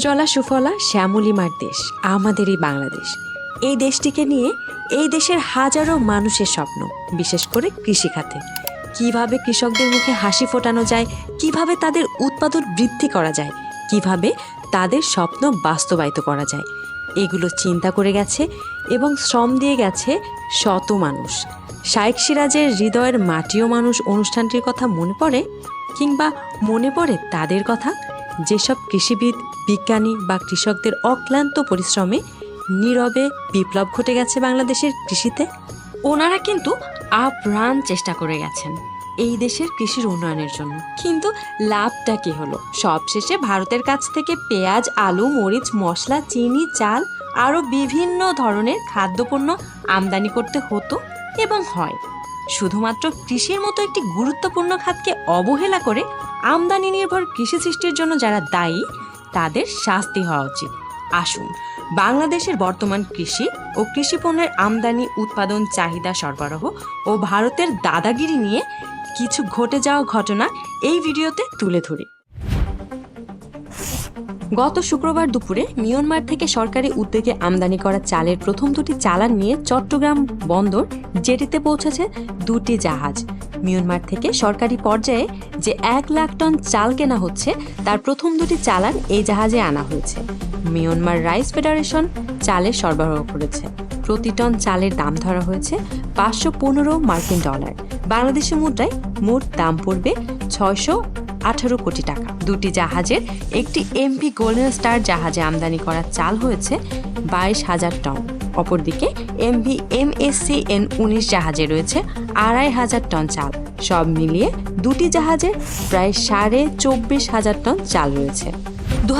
সুজলা সুফলা শ্যামলিমার দেশ আমাদের এই বাংলাদেশ। এই দেশটিকে নিয়ে এই দেশের হাজারো মানুষের স্বপ্ন, বিশেষ করে কৃষিখাতে। কীভাবে কৃষকদের মুখে হাসি ফোটানো যায়, কীভাবে তাদের উৎপাদন বৃদ্ধি করা যায়, কীভাবে তাদের স্বপ্ন বাস্তবায়িত করা যায়, এগুলো চিন্তা করে গেছে এবং শ্রম দিয়ে গেছে শত মানুষ। শাইক সিরাজের হৃদয়ের মাটিও মানুষ অনুষ্ঠানটির কথা মনে পড়ে কিংবা মনে পড়ে তাদের কথা? যেসব কৃষিবিদ, বিজ্ঞানী বা কৃষকদের অক্লান্ত পরিশ্রমে নীরবে বিপ্লব ঘটে গেছে বাংলাদেশের কৃষিতে, ওনারা কিন্তু আপ্রাণ চেষ্টা করে গেছেন এই দেশের কৃষির উন্নয়নের জন্য। কিন্তু লাভটা কি হলো? সবশেষে ভারতের কাছ থেকে পেঁয়াজ, আলু, মরিচ, মশলা, চিনি, চাল আরও বিভিন্ন ধরনের খাদ্যপণ্য আমদানি করতে হতো এবং হয়। শুধুমাত্র কৃষির মতো একটি গুরুত্বপূর্ণ খাতকে অবহেলা করে আমদানি নির্ভর কৃষি সৃষ্টির জন্য যারা দায়ী, তাদের শাস্তি হওয়া উচিত। আসুন, বাংলাদেশের বর্তমান কৃষি ও কৃষি পণ্যের আমদানি উৎপাদন চাহিদা সরবরাহ ও ভারতের দাদাগিরি নিয়ে কিছু ঘটে যাওয়া ঘটনা এই ভিডিওতে তুলে ধরি। গত শুক্রবার দুপুরে মিয়ানমার থেকে সরকারি উদ্যোগে আমদানি করা চালের প্রথম দুটি চালান নিয়ে চট্টগ্রাম বন্দর জেটিতে পৌঁছেছে দুটি জাহাজ। মিয়ানমার থেকে সরকারি পর্যায়ে যে এক লাখ টন চাল কেনা হচ্ছে, তার প্রথম দুটি চালান এই জাহাজে আনা হয়েছে। মিয়ানমার রাইস ফেডারেশন চালের সরবরাহ করেছে। প্রতি টন চালের দাম ধরা হয়েছে পাঁচশো পনেরো মার্কিন ডলার। বাংলাদেশি মুদ্রায় মোট দাম পড়বে ছয়শো আঠারো কোটি টাকা। দুটি জাহাজের একটি এমপি গোল্ডেন স্টার জাহাজে আমদানি করা চাল হয়েছে বাইশ হাজার টন। অপরদিকে এমভি এমএসসি এন উনিশ জাহাজে রয়েছে আড়াই হাজার টন চাল। সব মিলিয়ে দুটি জাহাজে প্রায় সাড়ে চব্বিশ হাজার টন চাল রয়েছে। দু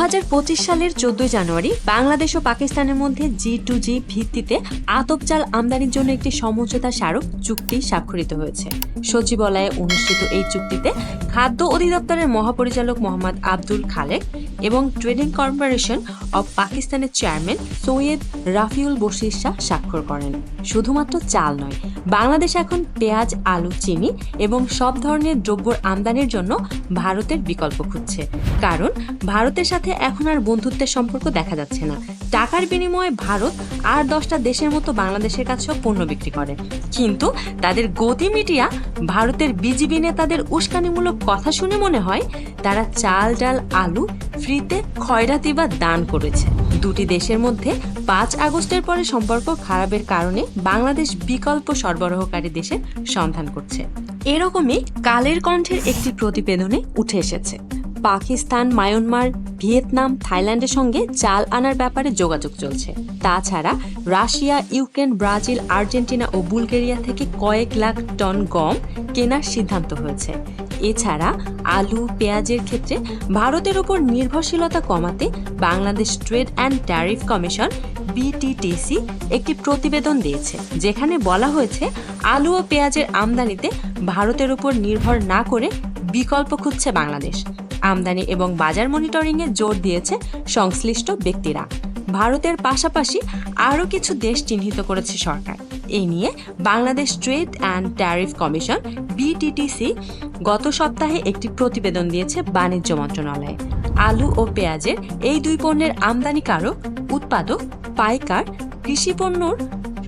সালের চোদ্দই জানুয়ারি বাংলাদেশ ও পাকিস্তানের মধ্যে জি টু জি ভিত্তিতে আতপ চাল আমদানির জন্য একটি সমঝোতা স্মারক চুক্তি স্বাক্ষরিত হয়েছে। সচিবালয়ে অনুষ্ঠিত এই চুক্তিতে খাদ্য অধিদপ্তরের মহাপরিচালক মোহাম্মদ আব্দুল খালেক এবং ট্রেডিং কর্পোরেশন অব পাকিস্তানের চেয়ারম্যান সৈয়দ রাফিউল বশির শাহ স্বাক্ষর করেন। শুধুমাত্র চাল নয়, বাংলাদেশ এখন পেঁয়াজ, আলু, চিনি এবং সব ধরনের দ্রব্যর আমদানির জন্য ভারতের বিকল্প খুঁজছে। কারণ ভারতের সাথে এখন আর বন্ধুত্বের সম্পর্ক দেখা যাচ্ছে না। টাকার বিনিময়ে ভারত আর দশটা দেশের মতো বাংলাদেশের কাছেও পণ্য বিক্রি করে। কিন্তু তাদের গতি মিডিয়া ভারতের বিজিবি নেতাদের উস্কানিমূলক কথা শুনে মনে হয়, তারা চাল, ডাল, আলু ফ্রিতে খয়রাতি বা দান করেছে। দুটি দেশের মধ্যে পাঁচ আগস্টের পরে সম্পর্ক খারাপের কারণে বাংলাদেশ বিকল্প সরবরাহকারী দেশের সন্ধান করছে। এরকমই কালের কণ্ঠের একটি প্রতিবেদনে উঠে এসেছে। পাকিস্তান, মায়ানমার, ভিয়েতনাম, থাইল্যান্ডের সঙ্গে চাল আনার ব্যাপারে যোগাযোগ চলছে। তাছাড়া রাশিয়া, ইউক্রেন, ব্রাজিল, আর্জেন্টিনা ও বুলগেরিয়া থেকে কয়েক লাখ টন গম কেনার সিদ্ধান্ত হয়েছে। এছাড়া আলু, পেঁয়াজের ক্ষেত্রে ভারতের ওপর নির্ভরশীলতা কমাতে Bangladesh trade and tariff commission BTTC একটি প্রতিবেদন দিয়েছে, যেখানে বলা হয়েছে আলু ও পেঁয়াজের আমদানিতে ভারতের উপর নির্ভর না করে বিকল্প খুঁজছে বাংলাদেশ। আমদানি এবং বাজার মনিটরিংয়ে জোর দিয়েছে সংশ্লিষ্ট ব্যক্তিরা। ভারতের পাশাপাশি আরও কিছু দেশ চিহ্নিত করেছে সরকার। এই নিয়ে Bangladesh trade and tariff commission BTTC গত সপ্তাহে একটি প্রতিবেদন দিয়েছে বাণিজ্য মন্ত্রণালয়ে। আলু ও পেঁয়াজের এই দুই পণ্যের আমদানিকারক, উৎপাদক, পাইকার, কৃষি পণ্যর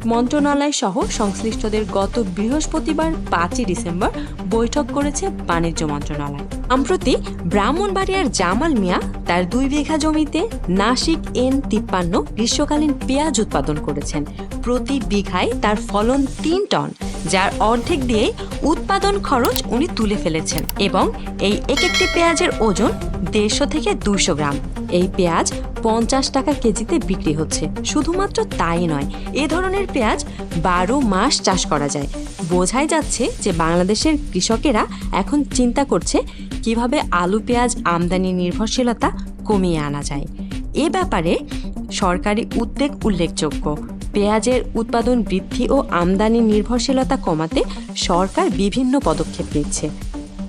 মন্ত্রণালয় সহ সংশ্লিষ্টদের গত বৃহস্পতিবার পাঁচই ডিসেম্বর বৈঠক করেছে বাণিজ্য মন্ত্রণালয়। সম্প্রতি ব্রাহ্মণবাড়িয়ার জামাল মিয়া তার দুই বিঘা জমিতে নাসিক এন তিপ্পান্ন গ্রীষ্মকালীন পেঁয়াজ উৎপাদন করেছেন। প্রতি বিঘায় তার ফলন তিন টন, যার অর্ধেক দিয়েই উৎপাদন খরচ উনি তুলে ফেলেছেন এবং এই এক একটি পেঁয়াজের ওজন দেড়শো থেকে দুশো গ্রাম। এই পেঁয়াজ পঞ্চাশ টাকা কেজিতে বিক্রি হচ্ছে। শুধুমাত্র তাই নয়, এ ধরনের পেঁয়াজ বারো মাস চাষ করা যায়। বোঝাই যাচ্ছে যে বাংলাদেশের কৃষকেরা এখন চিন্তা করছে কীভাবে আলু পেঁয়াজ আমদানি নির্ভরশীলতা কমিয়ে আনা যায়। এ ব্যাপারে সরকারি উদ্বেগ উল্লেখযোগ্য। পেঁয়াজের উৎপাদন বৃদ্ধি ও আমদানি নির্ভরশীলতা কমাতে সরকার বিভিন্ন পদক্ষেপ নিচ্ছে।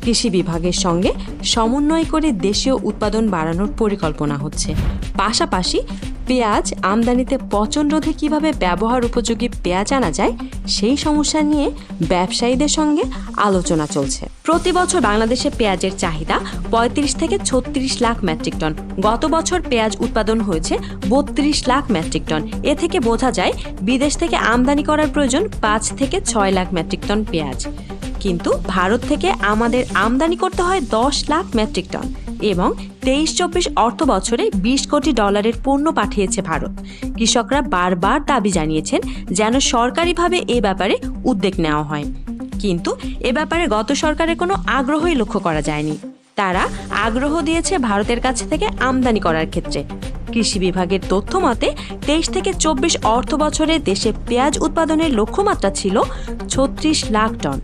কৃষি বিভাগের সঙ্গে সমন্বয় করে দেশীয় উৎপাদন বাড়ানোর পরিকল্পনা হচ্ছে। পাশাপাশি পেঁয়াজ আমদানিতে পচন রোধে কীভাবে ব্যবহার উপযোগী পেঁয়াজ আনা যায়, সেই সমস্যা নিয়ে ব্যবসায়ীদের সঙ্গে আলোচনা চলছে। প্রতি বছর বাংলাদেশে পেঁয়াজের চাহিদা পঁয়ত্রিশ থেকে ছত্রিশ লাখ মেট্রিক টন। গত বছর পেঁয়াজ উৎপাদন হয়েছে বত্রিশ লাখ মেট্রিক টন। এ থেকে বোঝা যায়, বিদেশ থেকে আমদানি করার প্রয়োজন পাঁচ থেকে ছয় লাখ মেট্রিক টন পেঁয়াজ। কিন্তু ভারত থেকে আমাদের আমদানি করতে হয় দশ লাখ মেট্রিক টন এবং তেইশ চব্বিশ অর্থ বছরে বিশ কোটি ডলারের পণ্য পাঠিয়েছে ভারত। কৃষকরা বারবার দাবি জানিয়েছেন যেন সরকারিভাবে এ ব্যাপারে উদ্যোগ নেওয়া হয়। কিন্তু এ ব্যাপারে গত সরকারের কোনো আগ্রহই লক্ষ্য করা যায়নি। তারা আগ্রহ দিয়েছে ভারতের কাছ থেকে আমদানি করার ক্ষেত্রে। কৃষি বিভাগের তথ্য মতে, তেইশ থেকে চব্বিশ অর্থ বছরে দেশে পেঁয়াজ উৎপাদনের লক্ষ্যমাত্রা ছিল ছত্রিশ লাখ টন।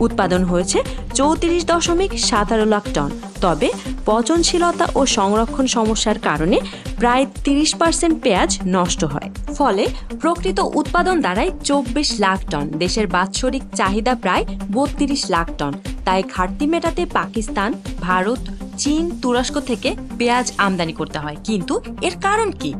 উৎপাদন হয়েছে চৌত্রিশ দশমিক সতেরো লাখ টন। তবে পচনশীলতা ও সংরক্ষণ সমস্যার কারণে প্রায় তিরিশ পার্সেন্ট পেঁয়াজ নষ্ট হয়। ফলে প্রকৃত উৎপাদন দাঁড়ায় চব্বিশ লাখ টন, দেশের বাৎসরিক চাহিদা প্রায় বত্রিশ লাখ টন। তাই ঘাটতি মেটাতে পাকিস্তান, ভারত, চীন, তুরস্ক থেকে পেঁয়াজ আমদানি করতে হয়। কিন্তু এর কারণ কি?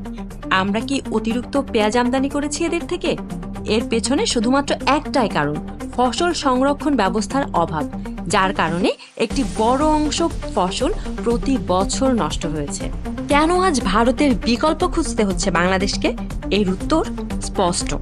আমরা কি অতিরিক্ত পেঁয়াজ আমদানি করেছি এদের থেকে? এর পেছনে শুধুমাত্র একটাই কারণ। ফসল সংরক্ষণ ব্যবস্থার অভাব, যার কারণে একটি বড় অংশ ফসল প্রতি বছর নষ্ট হয়েছে। কেন আজ ভারতের বিকল্প খুঁজতে হচ্ছে বাংলাদেশকে? এর উত্তর স্পষ্ট।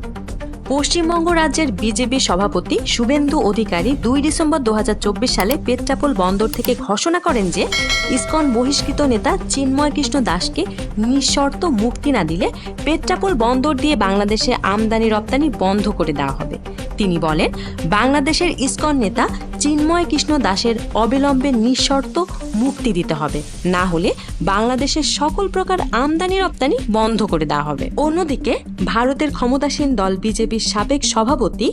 পশ্চিমবঙ্গ রাজ্যের বিজেপি সভাপতি শুভেন্দু অধিকারী দুই ডিসেম্বর দু হাজার চব্বিশ সালে পেট্রাপোল বন্দর থেকে ঘোষণা করেন যে, ইসকন বহিষ্কৃত নেতা চিন্ময় কৃষ্ণ দাসকে নিঃশর্ত মুক্তি না দিলে পেট্রাপোল বন্দর দিয়ে বাংলাদেশে আমদানি রপ্তানি বন্ধ করে দেওয়া হবে। তিনি বলেন, বাংলাদেশের ইসকন নেতা চিন্ময় কৃষ্ণ দাসের অবিলম্বে নিঃশর্ত মুক্তি দিতে হবে। না হলে বাংলাদেশের সকল প্রকার আমদানি রপ্তানি বন্ধ করে দেওয়া হবে। অন্যদিকে, ভারতের ক্ষমতাসীন দল বিজেপির সাবেক সভাপতি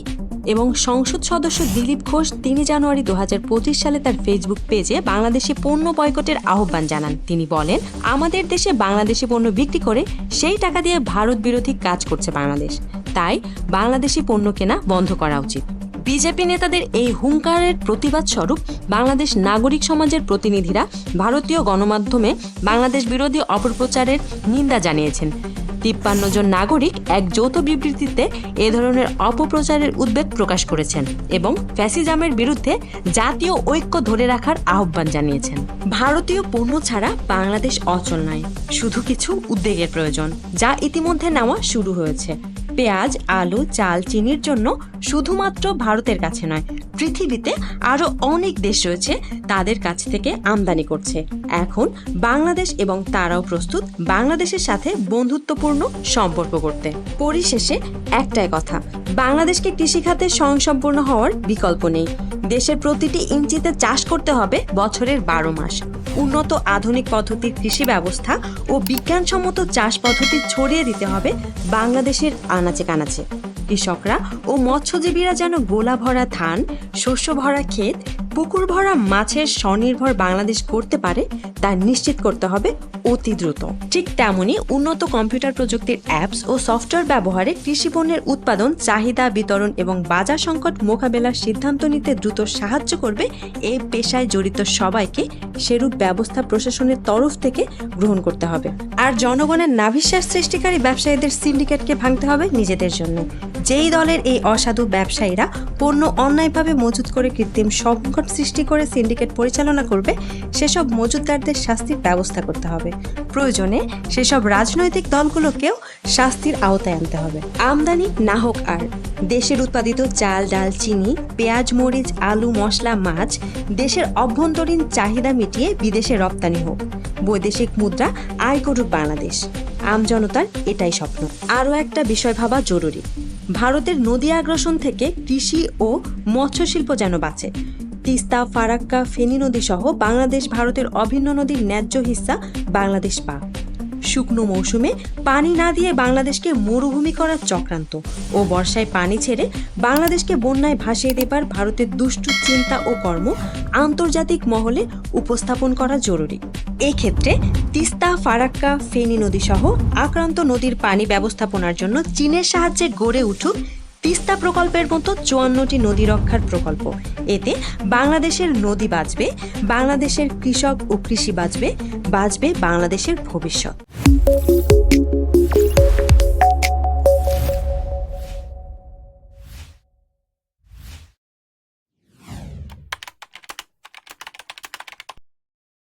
এবং সংসদ সদস্য দিলীপ ঘোষ তিন জানুয়ারি দু হাজার পঁচিশ সালে তার ফেসবুক পেজে বাংলাদেশি পণ্য বয়কটের আহ্বান জানান। তিনি বলেন, আমাদের দেশে বাংলাদেশি পণ্য বিক্রি করে সেই টাকা দিয়ে ভারত বিরোধী কাজ করছে বাংলাদেশ। তাই বাংলাদেশি পণ্য কেনা বন্ধ করা উচিত। বিজেপি নেতাদের এই হুঙ্কারের প্রতিবাদ স্বরূপ বাংলাদেশ নাগরিক সমাজের প্রতিনিধিরা ভারতীয় গণমাধ্যমে বাংলাদেশ বিরোধী অপপ্রচারের নিন্দা জানিয়েছেন। তিপ্পান্ন জন নাগরিক এক যৌথ বিবৃতিতে এ ধরনের অপপ্রচারের উদ্বেগ প্রকাশ করেছেন এবং ফ্যাসিজামের বিরুদ্ধে জাতীয় ঐক্য ধরে রাখার আহ্বান জানিয়েছেন। ভারতীয় পণ্য ছাড়া বাংলাদেশ অচল নয়, শুধু কিছু উদ্বেগের প্রয়োজন, যা ইতিমধ্যে নেওয়া শুরু হয়েছে। পেঁয়াজ, আলু, চাল, চিনির জন্য শুধুমাত্র ভারতের কাছে নয়, পৃথিবীতে আরও অনেক দেশ রয়েছে তাদের কাছ থেকে আমদানি করছে। এখন বাংলাদেশ এবং তারাও প্রস্তুত বাংলাদেশের সাথে বন্ধুত্বপূর্ণ সম্পর্ক করতে পরিশেষে একটাই কথা, বাংলাদেশকে কৃষিখাতে স্বয়ংসম্পূর্ণ হওয়ার বিকল্প নেই। দেশের প্রতিটি ইঞ্চিতে চাষ করতে হবে বছরের বারো মাস। উন্নত আধুনিক পদ্ধতির কৃষি ব্যবস্থা ও বিজ্ঞানসম্মত চাষ পদ্ধতি ছড়িয়ে দিতে হবে বাংলাদেশের আনাচে কানাচে। কৃষকরা ও মৎস্যজীবীরা যেন গোলা ভরা ধান, শস্য ভরা ক্ষেত পুকুর ভরা মাছের স্বনির্ভর বাংলাদেশ করতে পারে, তা নিশ্চিত করতে হবে অতি দ্রুত। ঠিক তেমনি উন্নত কম্পিউটার প্রযুক্তির অ্যাপস ও সফটওয়্যার ব্যবহারে কৃষি পণ্যের উৎপাদন, চাহিদা বিতরণ এবং বাজার সংকট মোকাবেলার সিদ্ধান্ত নিতে দ্রুত সাহায্য করবে এই পেশায় জড়িত সবাইকে সেরূপ ব্যবস্থা প্রশাসনের তরফ থেকে গ্রহণ করতে হবে। আর জনগণের নাভিশ্বাস সৃষ্টিকারী ব্যবসায়ীদের সিন্ডিকেটকে ভাঙতে হবে নিজেদের জন্য। যেই দলের এই অসাধু ব্যবসায়ীরা পণ্য অন্যায়ভাবে মজুত করে কৃত্রিম সংকট সৃষ্টি করে সিন্ডিকেট পরিচালনা করবে, সেসব মজুতদারদের শাস্তির ব্যবস্থা করতে হবে। প্রয়োজনে সেসব রাজনৈতিক দলগুলোকেও শাস্তির আওতায় আনতে হবে। আমদানি না হোক আর, দেশের উৎপাদিত চাল, ডাল, চিনি, পেঁয়াজ, মরিচ, আলু, মশলা, মাছ, দেশের অভ্যন্তরীণ চাহিদা মিটিয়ে বিদেশে রপ্তানি হোক। বৈদেশিক মুদ্রা আয় করুক বাংলাদেশ। আমজনতার এটাই স্বপ্ন। আরও একটা বিষয় ভাবা জরুরি। ভারতের নদী আগ্রাসন থেকে কৃষি ও মৎস্য শিল্প যেন বাঁচে তিস্তা, ফারাক্কা, ফেনী নদী সহ বাংলাদেশ, ভারতের অভিন্ন নদীর ন্যায্য হিস্সা বাংলাদেশ পাক শুকনো মৌসুমে পানি না দিয়ে বাংলাদেশকে মরুভূমি করার চক্রান্ত ও বর্ষায় পানি ছেড়ে বাংলাদেশকে বন্যায় ভাসিয়ে দেবার ভারতের দুষ্টু চিন্তা ও কর্ম আন্তর্জাতিক মহলে উপস্থাপন করা জরুরি। এক্ষেত্রে তিস্তা, ফারাক্কা, ফেনী নদী সহ আক্রান্ত নদীর পানি ব্যবস্থাপনার জন্য চীনের সাহায্যে গড়ে উঠুক তিস্তা প্রকল্পের মতো চুয়ান্নটি নদী রক্ষার প্রকল্প। এতে বাংলাদেশের নদী বাঁচবে, বাংলাদেশের কৃষক ও কৃষি বাঁচবে বাঁচবে বাংলাদেশের ভবিষ্যৎ।